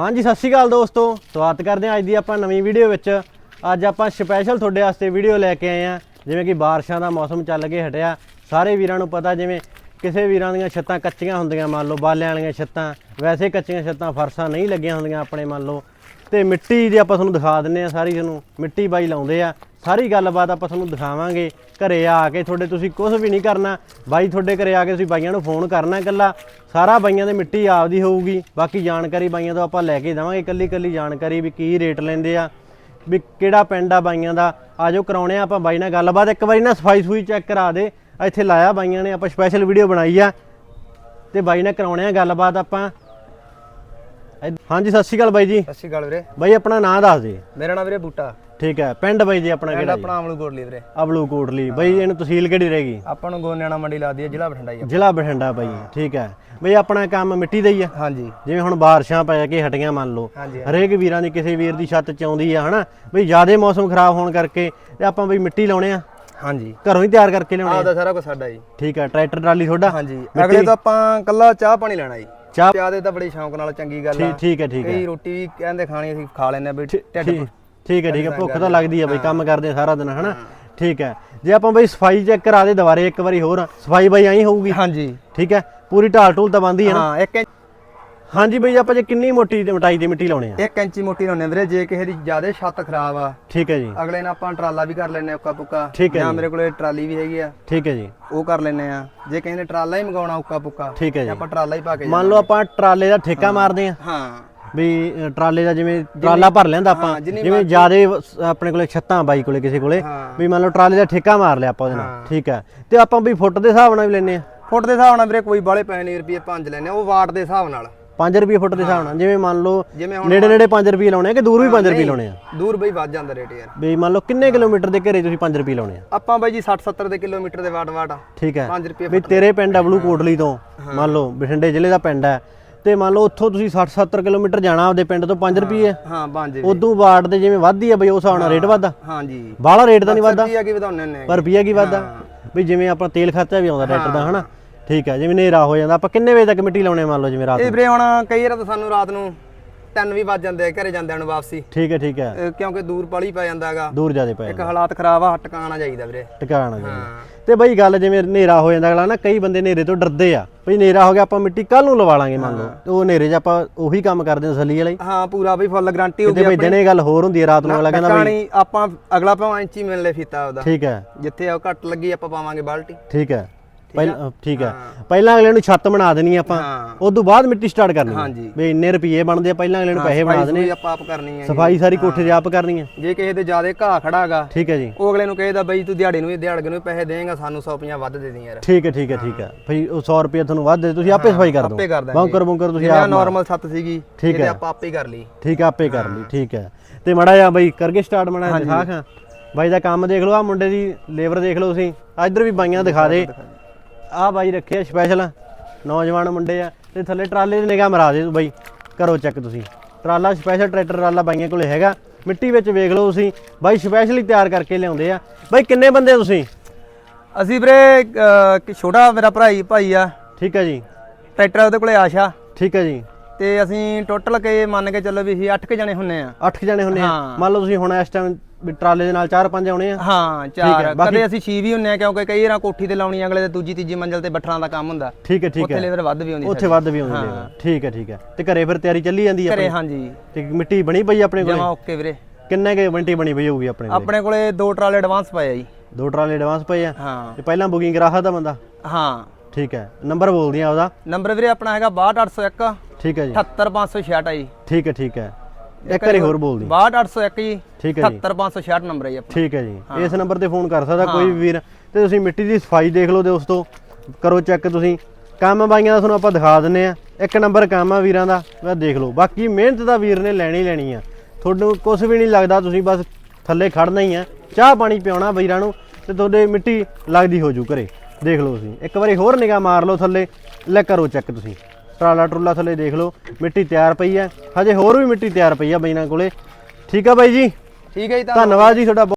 ਹਾਂਜੀ, ਸਤਿ ਸ਼੍ਰੀ ਅਕਾਲ ਦੋਸਤੋ। ਸਵਾਗਤ ਕਰਦੇ ਹਾਂ ਅੱਜ ਦੀ ਆਪਾਂ ਨਵੀਂ ਵੀਡੀਓ ਵਿੱਚ। ਅੱਜ ਆਪਾਂ ਸਪੈਸ਼ਲ ਤੁਹਾਡੇ ਵਾਸਤੇ ਵੀਡੀਓ ਲੈ ਕੇ ਆਏ ਹਾਂ। ਜਿਵੇਂ ਕਿ ਬਾਰਿਸ਼ਾਂ ਦਾ ਮੌਸਮ ਚੱਲ ਕੇ ਹਟਿਆ। ਸਾਰੇ ਵੀਰਾਂ ਨੂੰ ਪਤਾ ਜਿਵੇਂ ਕਿਸੇ ਵੀਰਾਂ ਦੀਆਂ ਛੱਤਾਂ ਕੱਚੀਆਂ ਹੁੰਦੀਆਂ, ਮੰਨ ਲਓ ਬਾਲਿਆਂ ਵਾਲੀਆਂ ਛੱਤਾਂ, ਵੈਸੇ ਕੱਚੀਆਂ ਛੱਤਾਂ ਫਰਸ਼ਾਂ ਨਹੀਂ ਲੱਗੀਆਂ ਹੁੰਦੀਆਂ ਆਪਣੇ, ਮੰਨ ਲਓ। ਤੇ ਮਿੱਟੀ ਦੀ ਆਪਾਂ ਤੁਹਾਨੂੰ ਦਿਖਾ ਦਿੰਨੇ ਆ ਸਾਰੀ ਤੁਹਾਨੂੰ, ਮਿੱਟੀ ਬਾਈ ਲਾਉਂਦੇ ਆ। ਸਾਰੀ ਗੱਲਬਾਤ ਆਪਾਂ ਤੁਹਾਨੂੰ ਦਿਖਾਵਾਂਗੇ। ਘਰੇ ਆ ਕੇ ਤੁਹਾਡੇ ਤੁਸੀਂ ਕੁਝ ਵੀ ਨਹੀਂ ਕਰਨਾ, ਬਾਈ ਤੁਹਾਡੇ ਘਰੇ ਆ ਕੇ ਤੁਸੀਂ ਬਾਈਆਂ ਨੂੰ ਫੋਨ ਕਰਨਾ ਇਕੱਲਾ। ਸਾਰਾ ਬਾਈਆਂ ਦੇ ਮਿੱਟੀ ਆਪਦੀ ਹੋਊਗੀ, ਬਾਕੀ ਜਾਣਕਾਰੀ ਬਾਈਆਂ ਤੋਂ ਆਪਾਂ ਲੈ ਕੇ ਦੇਵਾਂਗੇ ਇਕੱਲੀ ਇਕੱਲੀ ਜਾਣਕਾਰੀ ਵੀ ਕੀ ਰੇਟ ਲੈਂਦੇ ਆ, ਵੀ ਕਿਹੜਾ ਪਿੰਡ ਆ ਬਾਈਆਂ ਦਾ। ਆਜੋ ਕਰਾਉਣੇ ਆ ਆਪਾਂ ਬਾਈ ਨਾਲ ਗੱਲਬਾਤ, ਇੱਕ ਵਾਰੀ ਨਾ ਸਫ਼ਾਈ ਸੂਈ ਚੈੱਕ ਕਰਾ ਦੇ। ਇੱਥੇ ਲਾਇਆ ਬਾਈਆਂ ਨੇ ਆਪਾਂ ਸਪੈਸ਼ਲ ਵੀਡੀਓ ਬਣਾਈ ਆ। ਤੇ ਬਾਈ ਨਾਲ ਕਰਾਉਣੇ ਆ ਗੱਲਬਾਤ ਆਪਾਂ। ਹਾਂਜੀ ਸਤਿ ਸ਼੍ਰੀ ਅਕਾਲ ਬਾਈ ਜੀ। ਸਤਿ ਸ਼੍ਰੀ ਅਕਾਲ ਵੀਰੇ। ਬਾਈ ਆਪਣਾ ਨਾਂ ਦੱਸ ਦੇ। ਮੇਰਾ ਨਾਮ ਵੀਰੇ ਬੂਟਾ। ਠੀਕ ਹੈ ਪਿੰਡ ਬਾਈ ਜੀ ਆਪਣਾ ਕਿਹੜਾ ਆਪਣਾ ਅਮਲੂ ਕੋਟਲੀ ਵੀਰੇ। ਅਬਲੂ ਕੋਟਲੀ। ਬਾਈ ਇਹਨੂੰ ਤਹਿਸੀਲ ਕਿਹੜੀ ਰਹੇਗੀ ਆਪਾਂ ਨੂੰ ਗੋਨਿਆਣਾ ਮੰਡੀ ਲੱਗਦੀ ਹੈ ਜ਼ਿਲ੍ਹਾ ਬਠਿੰਡਾ ਹੀ। ਜ਼ਿਲ੍ਹਾ ਬਠਿੰਡਾ ਬਾਈ ਠੀਕ ਹੈ। ਬਈ ਆਪਣਾ ਕੰਮ ਮਿੱਟੀ ਦਾ ਹੀ ਆ। ਹਾਂਜੀ। ਜਿਵੇਂ ਹੁਣ ਬਾਰਿਸ਼ਾਂ ਪੈ ਕੇ ਹਟੀਆਂ ਮੰਨ ਲਓ। ਹਰੇਕ ਵੀਰਾਂ ਦੀ ਕਿਸੇ ਵੀਰ ਦੀ ਛੱਤ ਚ ਆਉਂਦੀ ਆ ਹਨਾ? ਬਈ ਜਿਆਦੇ ਮੌਸਮ ਖਰਾਬ ਹੋਣ ਕਰਕੇ ਤੇ ਆਪਾਂ ਬਈ ਮਿੱਟੀ ਲਾਉਣੇ ਆ। ਹਾਂਜੀ। ਘਰੋਂ ਹੀ ਤਿਆਰ ਕਰਕੇ ਲਿਆਉਣੇ ਆ ਦਾ ਸਾਰਾ ਕੁਝ ਸਾਡਾ ਜੀ। ਠੀਕ ਹੈ ਟਰੈਕਟਰ ਟਰਾਲੀ ਤੁਹਾਡਾ? ਹਾਂਜੀ। ਅਗਲੇ ਤਾਂ ਆਪਾਂ ਕੱਲਾ ਚਾਹ ਪਾਣੀ ਲੈਣਾ ਜੀ। ਚਾਹ? ਚਾਹ ਦੇ ਤਾਂ ਬੜੀ ਸ਼ੌਂਕ ਨਾਲ ਚੰਗੀ ਗੱਲ ਆ। ਠੀਕ ਠੀਕ ਹੈ ਠੀਕ ਹੈ ਕਈ ਰੋਟੀ ਵੀ ਕਹਿੰਦੇ ਖਾਣੀ ਅਸੀਂ ਖਾ ਲੈਂਦੇ ਆ ਵੀ ਢਿੱਡ ਠੀਕ ਠੀਕ ਹੈ ਠੀਕ ਹੈ ਭੁੱਖ ਤਾਂ ਲੱਗਦੀ ਆ ਬਈ ਕੰਮ ਕਰਦੇ ਆ ਸਾਰਾ ਦਿਨ ਹਨਾ? ਠੀਕ ਹੈ ਜੇ ਆਪਾਂ ਬਈ ਸਫ਼ਾਈ ਚੈੱਕ ਕਰਾ ਦੇ ਦੁਬਾਰੇ ਇੱਕ ਵਾਰੀ ਹੋਰ ਸਫ਼ਾਈ ਬਈ ਐਂ ਹੋਊਗੀ। ਹਾਂਜੀ। ਠੀਕ ਹੈ ਪੂਰੀ ਢਾਲ ਢੂਲ ਤਾਂ ਬੰਦੀ ਹੈ ਨਾ। ਹਾਂ 1 ਇੰਚ ਹਾਂਜੀ ਬਈ ਆਪਾਂ ਜੇ ਕਿੰਨੀ ਮੋਟੀ ਮਟਾਈ ਦੀ ਮਿੱਟੀ ਲਾਉਣੇ ਆ? 1 ਇੰਚੀ ਮੋਟੀ ਲਾਉਂਦੇ ਆ ਵੀਰੇ ਜੇ ਕਿਸੇ ਦੀ ਜ਼ਿਆਦਾ ਛੱਤ ਖਰਾਬ ਆ। ਠੀਕ ਹੈ ਜੀ। ਅਗਲੇ ਨਾਲ ਆਪਾਂ ਟਰਾਲਾ ਵੀ ਕਰ ਲੈਨੇ ਉੱਕਾ ਪੁੱਕਾ। ਜਾਂ। ਮੇਰੇ ਕੋਲੇ ਟਰਾਲੀ ਵੀ ਹੈਗੀ ਆ। ਠੀਕ ਹੈ ਜੀ। ਉਹ ਕਰ ਲੈਨੇ ਆ। ਜੇ ਨੇ ਟਰਾਲਾ ਹੀ ਮੰਗਾਉਣਾ ਉੱਕਾ ਪੁੱਕਾ ਠੀਕ ਹੈ ਜੀ। ਆਪਾਂ ਟਰਾਲਾ ਹੀ ਪਾ ਕੇ ਮੰਨ ਲਓ ਆਪਾਂ ਟਰਾਲੇ ਦਾ ਠੇਕਾ ਮਾਰਦੇ ਆ। ਹਾਂ। ਵੀ ਟਰਾਲੇ ਦਾ ਜਿਵੇਂ ਟਰਾਲਾ ਭਰ ਲੈਂਦਾ ਆਪਾਂ ਜਿਵੇਂ ਜਿਆਦੇ ਆਪਣੇ ਕੋਲੇ ਛੱਤਾਂ ਬਾਈ ਕੋਲੇ ਕਿਸੇ ਕੋਲੇ ਵੀ ਮੰਨ ਲਓ ਟਰਾਲੇ ਦਾ ਠੇਕਾ ਮਾਰ ਲਿਆ ਆਪਾਂ ਉਹਦੇ ਨਾਲ ਠੀਕ ਹੈ। ਤੇ ਆਪਾਂ ਵੀ ਫੁੱਟ ਦੇ ਹਿਸਾਬ ਨਾਲ ਵੀ ਲੈਨੇ ਆ। ਫੁੱਟ ਦੇ ਹਿਸਾਬ ਨਾਲ ਵੀਰੇ ਕੋਈ ਬਾਲੇ ਨਹੀਂ ਰੁਪਏ ਪੰਜ ਲੈਨੇ ਆ, ਉਹ ਵਾਟ ਦੇ ਹਿਸਾਬ ਨਾਲ। 5 ਰੁਪਏ ਫੁੱਟ ਦੇ ਹਿਸਾਬ ਨਾਲ ਜਿਵੇਂ ਮੰਨ ਲਓ ਜਿਵੇਂ ਹੁਣ ਨੇੜੇ ਨੇੜੇ 5 ਰੁਪਏ ਲਾਉਣੇ ਆ ਕਿ ਦੂਰ ਵੀ 5 ਰੁਪਏ ਲਾਉਣੇ ਆ? ਦੂਰ ਬਈ ਵੱਧ ਜਾਂਦਾ ਰੇਟ ਯਾਰ। ਵੀ ਮੰਨ ਲਓ ਕਿੰਨੇ ਕਿਲੋਮੀਟਰ ਦੇ ਘਰੇ ਤੁਸੀਂ 5 ਰੁਪਏ ਲਾਉਣੇ ਆ? ਆਪਾਂ ਬਾਈ ਜੀ 60 70 ਦੇ ਕਿਲੋਮੀਟਰ ਦੇ ਵਾਟ ਵਾਟ ਠੀਕ ਹੈ। 5 ਰੁਪਏ ਵੀ ਤੇਰੇ ਪਿੰਡ ਅਬਲੂ ਕੋਟਲੀ ਤੋਂ ਮੰਨ ਲਓ ਬਠਿੰਡੇ ਜ਼ਿਲ੍ਹੇ ਦਾ ਪਿੰਡ ਹੈ ਤੇ ਮੰਨ ਲਓ ਉੱਥੋਂ ਤੁਸੀਂ 60 70 ਕਿਲੋਮੀਟਰ ਜਾਣਾ ਆਪਦੇ ਪਿੰਡ ਤੋਂ 5 ਰੁਪਏ ਹਾਂ ਪੰਜ ਉਦੋਂ ਵਾਰਡ ਦੇ ਜਿਵੇਂ ਵੱਧਦੀ ਆ ਬਈ ਉਸ ਹਿਸਾਬ ਨਾਲ ਰੇਟ ਵੱਧਦਾ ਹਾਂਜੀ ਬਾਹਲਾ ਰੇਟ ਤਾਂ ਨਹੀਂ ਵੱਧਦਾ। ਕੀ ਆ ਕੀ ਵਧਾਉਣੇ ਨੇ ਪਰ ਰੁਪਈਆ ਕੀ ਵੱਧਦਾ? ਵੀ ਜਿਵੇਂ ਆਪਣਾ ਤੇਲ ਖਰਚਾ ਵੀ ਆਉਂਦਾ ਟਰੈਕਟਰ ਦਾ ਹਨਾ? ਠੀਕ ਹੈ ਜਿਵੇਂ ਹਨੇਰਾ ਹੋ ਜਾਂਦਾ ਆਪਾਂ ਕਿੰਨੇ ਵਜੇ ਤੱਕ ਮਿੱਟੀ ਲਾਉਣੇ ਮੰਨ ਲਓ ਜਿਵੇਂ ਰਾਤ ਇਹ ਨੂੰ? ਵੀਰੇ ਹੁਣ ਕਈ ਵਾਰ ਤਾਂ ਸਾਨੂੰ ਰਾਤ ਨੂੰ 3 ਵੀ ਵੱਜ ਜਾਂਦੇ ਆ ਘਰੇ ਜਾਂਦਿਆਂ ਨੂੰ ਵਾਪਸੀ। ਠੀਕ ਹੈ ਠੀਕ ਹੈ। ਅਹ ਕਿਉਂਕਿ ਦੂਰ ਪਾਲੀ ਪੈ ਜਾਂਦਾ ਹੈਗਾ ਦੂਰ ਜਾਦੇ ਪਏ ਇੱਕ ਹਾਲਾਤ ਖਰਾਬ ਆ ਟਿਕਾਣਾ ਚਾਹੀਦਾ ਵੀਰੇ। ਟਿਕਾਣਾ ਜੀ ਹਾਂ। ਤੇ ਬਈ ਗੱਲ ਜਿਵੇਂ ਹਨੇਰਾ ਹੋ ਜਾਂਦਾ ਅਗਲਾ ਨਾ ਕਈ ਬੰਦੇ ਹਨੇਰੇ ਤੋਂ ਡਰਦੇ ਆ। ਬਈ ਹਨੇਰਾ ਹੋ ਗਿਆ ਆਪਾਂ ਮਿੱਟੀ ਕੱਲ ਨੂੰ ਲਵਾ ਲਾਂਗੇ ਮੰਨ ਲਓ। ਤੇ ਉਹ ਹਨੇਰੇ 'ਚ ਆਪਾਂ ਉਹੀ ਕੰਮ ਕਰਦੇ ਹਾਂ ਸਲੀ ਵਾਲਾ। ਹੀ ਹਾਂ ਪੂਰਾ ਬਈ ਫੁੱਲ ਗਾਰੰਟੀ ਹੋ ਤੇ ਬਈ ਦਿਨੇ ਗੱਲ ਹੋਰ ਹੁੰਦੀ ਹੈ ਰਾਤ ਨੂੰ ਅਗਲਾ ਕਹਿੰਦਾ ਬਈ ਟਿਕਾਣੀ ਆਪਾਂ ਅਗਲਾ ਭਾਵੇਂ ਇੰਚੀ ਮਿਲ ਲੈ ਫੀਤਾ ਉਹਦਾ ਠੀਕ ਹੈ। ਜਿੱਥੇ ਉਹ ਘੱਟ ਲੱਗੀ ਆਪਾਂ ਪਾਵਾਂਗੇ ਬਾਲਟੀ। ਠੀਕ ਹੈ। ਪਹਿਲਾਂ ਠੀਕ ਹੈ। ਪਹਿਲਾਂ ਅਗਲੇ ਨੂੰ ਛੱਤ ਬਣਾ ਦੇਣੀ ਆਪਾਂ। ਉਸ ਤੋਂ ਬਾਅਦ ਮਿੱਟੀ ਸਟਾਰਟ ਕਰਨੀ ਹੈ ਵੀ ਇੰਨੇ ਰੁਪਏ ਬਣਦੇ ਆ ਪਹਿਲਾਂ ਅਗਲੇ ਨੂੰ ਪੈਸੇ ਬਣਾ ਦੇਣੇ ਆਪਾਂ ਆਪ ਕਰਨੀ ਹੈ ਸਫ਼ਾਈ ਸਾਰੀ ਕੋਠੇ 'ਚ ਆਪ ਕਰਨੀ ਹੈ ਜੇ ਕਿਸੇ ਦੇ ਜ਼ਿਆਦਾ ਘਾਹ ਖੜਾ ਹੈਗਾ ਠੀਕ ਹੈ ਜੀ। ਉਹ ਅਗਲੇ ਨੂੰ ਕਹੇਦਾ ਬਈ ਤੂੰ ਦਿਹਾੜੀ ਨੂੰ ਵੀ ਦਿਹਾੜਗੇ ਨੂੰ ਪੈਸੇ ਦੇਂਗਾ ਸਾਨੂੰ 150 ਵੱਧ ਦੇ ਦੇ ਯਾਰ। ਠੀਕ ਹੈ ਠੀਕ ਹੈ ਠੀਕ ਹੈ। ਭਈ ਉਹ 100 ਰੁਪਏ ਤੁਹਾਨੂੰ ਵੱਧ ਦੇ ਤੁਸੀਂ ਆਪੇ ਸਫ਼ਾਈ ਕਰ ਦਾਂਗੇ ਬੌਂਕਰ ਬੌਂਕਰ ਤੁਸੀਂ ਆਪ ਨਾਰਮਲ ਛੱਤ ਸੀਗੀ ਠੀਕ ਹੈ। ਆਪਾਂ ਆਪੇ ਕਰ ਲਈ। ਠੀਕ ਹੈ ਆਪੇ ਕਰ ਲਈ। ਠੀਕ ਹੈ ਤੇ ਮੜਾ ਜਾ ਬਈ ਕਰਗੇ ਸਟਾਰਟ ਮੜਾ ਦਿਖਾ। ਖਾਂ ਬਾਈ ਦਾ ਕੰਮ ਦੇਖ ਲਓ ਆ ਮੁੰਡੇ ਦੀ ਲੇਬਰ ਦੇਖ ਲਓ ਤੁਸੀਂ। ਆ ਇੱਧਰ ਵੀ ਬਾਈਆਂ ਦਿਖਾ ਦੇ। ਆ ਬਾਈ ਰੱਖਿਆ ਸਪੈਸ਼ਲ ਨੌਜਵਾਨ ਮੁੰਡੇ ਆ। ਤੇ ਥੱਲੇ ਟਰਾਲੇ ਦੀ ਨਿਗਾਹ ਮਰਾ ਦੇ ਤੂੰ ਬਾਈ। ਕਰੋ ਚੈੱਕ ਤੁਸੀਂ। ਟਰਾਲਾ ਸਪੈਸ਼ਲ ਟਰੈਕਟਰ ਟਰਾਲਾ ਬਾਈਆਂ ਕੋਲੇ ਹੈਗਾ। ਮਿੱਟੀ ਵਿੱਚ ਵੇਖ ਲਓ ਤੁਸੀਂ। ਬਾਈ ਸਪੈਸ਼ਲੀ ਤਿਆਰ ਕਰਕੇ ਲਿਆਉਂਦੇ ਆ। ਬਾਈ ਕਿੰਨੇ ਬੰਦੇ ਤੁਸੀਂ? ਅਸੀਂ ਵੀਰੇ ਅਹ, ਕਿ ਛੋਟਾ ਮੇਰਾ ਭਰਾ ਹੀ ਭਾਈ ਆ। ਠੀਕ ਹੈ ਜੀ। ਟਰੈਕਟਰ ਉਹਦੇ ਕੋਲੇ ਆਸ਼ਾ। ਠੀਕ ਹੈ ਜੀ। ਤੇ ਅਸੀਂ ਟੋਟਲ ਕੇ ਮੰਨ ਕੇ ਚੱਲੋ ਵੀ ਅਸੀਂ 8 ਕੇ ਜਣੇ ਹੁੰਨੇ ਆ। 8 ਜਣੇ ਹੁੰਨੇ ਆ? ਹਾਂ। ਮੰਨ ਲਓ ਤੁਸੀਂ ਹੁਣ ਇਸ ਟਾਈਮ ਵੀ ਟਰਾਲੇ ਦੇ ਨਾਲ 4-5 ਆਉਣੇ ਆ? ਹਾਂ ਚਾਰ। ਬਾਕੀ- ਕਦੇ ਅਸੀਂ 6 ਵੀ ਹੁੰਨੇ ਆ ਕਿਉਂਕਿ ਕਈ ਵਾਰਾਂ ਕੋਠੀ ਤੇ ਲਾਉਣੀ ਅਗਲੇ ਦੇ ਦੂਜੀ ਤੀਜੀ ਮੰਜ਼ਲ ਤੇ ਬੱਠਲਾਂ ਦਾ ਕੰਮ ਹੁੰਦਾ। ਠੀਕ ਹੈ ਠੀਕ ਉੱਥੇ ਹੈ। ਲੇਬਰ ਵੱਧ ਵੀ ਹੁੰਦੀ ਉੱਥੇ ਵੱਧ ਵੀ ਆਉਂਦੇ ਨੇ ਠੀਕ ਹੈ ਠੀਕ ਹੈ। ਤੇ ਘਰੇ ਫਿਰ ਤਿਆਰੀ ਚੱਲੀ ਜਾਂਦੀ ਹੈ ਘਰੇ ਹਾਂਜੀ। ਤੇ ਮਿੱਟੀ ਬਣੀ ਪਈ ਆਪਣੇ ਕੋਲੇ? ਜਮਾ ਓਕੇ ਵੀਰੇ। ਕਿੰਨੇ ਕੇ ਮਿੱਟੀ ਬਣੀ ਪਈ ਹੋਊਗੀ ਆਪਣੇ ਕੋਲੇ? ਆਪਣੇ ਕੋਲੇ ਦੋ ਟਰਾਲੇ ਐਡਵਾਂਸ ਪਏ ਆ ਜੀ। ਦੋ ਟਰਾਲੇ ਐਡਵਾਂਸ ਪਏ ਆ? ਹਾਂ। ਤੇ ਪਹਿਲਾਂ ਬੁਕਿੰਗ ਕਰਾ ਸਕਦਾ ਬੰਦਾ? ਹਾਂ। ਠੀਕ ਹੈ। ਨੰਬਰ ਬੋਲਦੀ ਆ ਉਹਦਾ। ਨੰਬਰ ਵੀਰੇ ਆਪਣਾ ਹੈਗਾ 62801 ਠੀਕ ਹੈ ਜੀ। 78566 ਜੀ। ਠੀਕ ਹੈ ਠੀਕ ਹੈ। ਇੱਕ ਵਾਰੀ ਹੋਰ ਬੋਲਦੀ। 62801 ਜੀ। ਠੀਕ ਹੈ ਜੀ। 78566 ਨੰਬਰ ਹੈ ਜੀ ਆਪਣਾ। ਠੀਕ ਹੈ ਜੀ। ਇਸ ਨੰਬਰ ਤੇ ਫੋਨ ਕਰ ਸਕਦਾ ਕੋਈ ਵੀਰ। ਤੇ ਤੁਸੀਂ ਮਿੱਟੀ ਦੀ ਸਫ਼ਾਈ ਦੇਖ ਲਓ ਦੋਸਤੋ ਕਰੋ ਚੈੱਕ ਤੁਸੀਂ। ਕੰਮ ਬਾਈਆਂ ਦਾ ਤੁਹਾਨੂੰ ਆਪਾਂ ਦਿਖਾ ਦਿੰਨੇ ਆ ਇੱਕ ਨੰਬਰ ਕੰਮ ਆ ਵੀਰਾਂ ਦਾ ਮੈਂ ਦੇਖ ਲਓ। ਬਾਕੀ ਮਿਹਨਤ ਦਾ ਵੀਰ ਨੇ ਲੈਣੀ ਲੈਣੀ ਆ। ਤੁਹਾਨੂੰ ਕੁਝ ਵੀ ਨਹੀਂ ਲੱਗਦਾ ਤੁਸੀਂ ਬਸ ਥੱਲੇ ਖੜਨਾ ਹੀ ਆ। ਚਾਹ ਪਾਣੀ ਪਿਆਉਣਾ ਵੀਰਾਂ ਨੂੰ ਤੇ ਤੁਹਾਡੇ ਮਿੱਟੀ ਲੱਗਦੀ ਹੋ ਜੂ ਘਰੇ। ਦੇਖ ਲਓ ਤੁਸੀਂ। ਇੱਕ ਵਾਰੀ ਹੋਰ ਨਿਗਾਹ ਮਾਰ ਲਓ ਥੱਲੇ। ਲੈ ਕਰੋ ਚੈੱਕ ਤੁਸੀਂ। ਟਰਾਲਾ ਟਰੂਲਾ ਥੱਲੇ ਦੇਖ ਲਓ ਮਿੱਟੀ ਤਿਆਰ ਪਈ ਆ ਹਜੇ ਹੋਰ ਵੀ ਮਿੱਟੀ ਤਿਆਰ ਪਈ ਆ ਬਈਨਾਂ ਕੋਲੇ। ਠੀਕ ਆ ਬਾਈ ਜੀ? ਠੀਕ ਹੈ ਜੀ ਧੰਨਵਾਦ। ਜੀ ਤੁਹਾਡਾ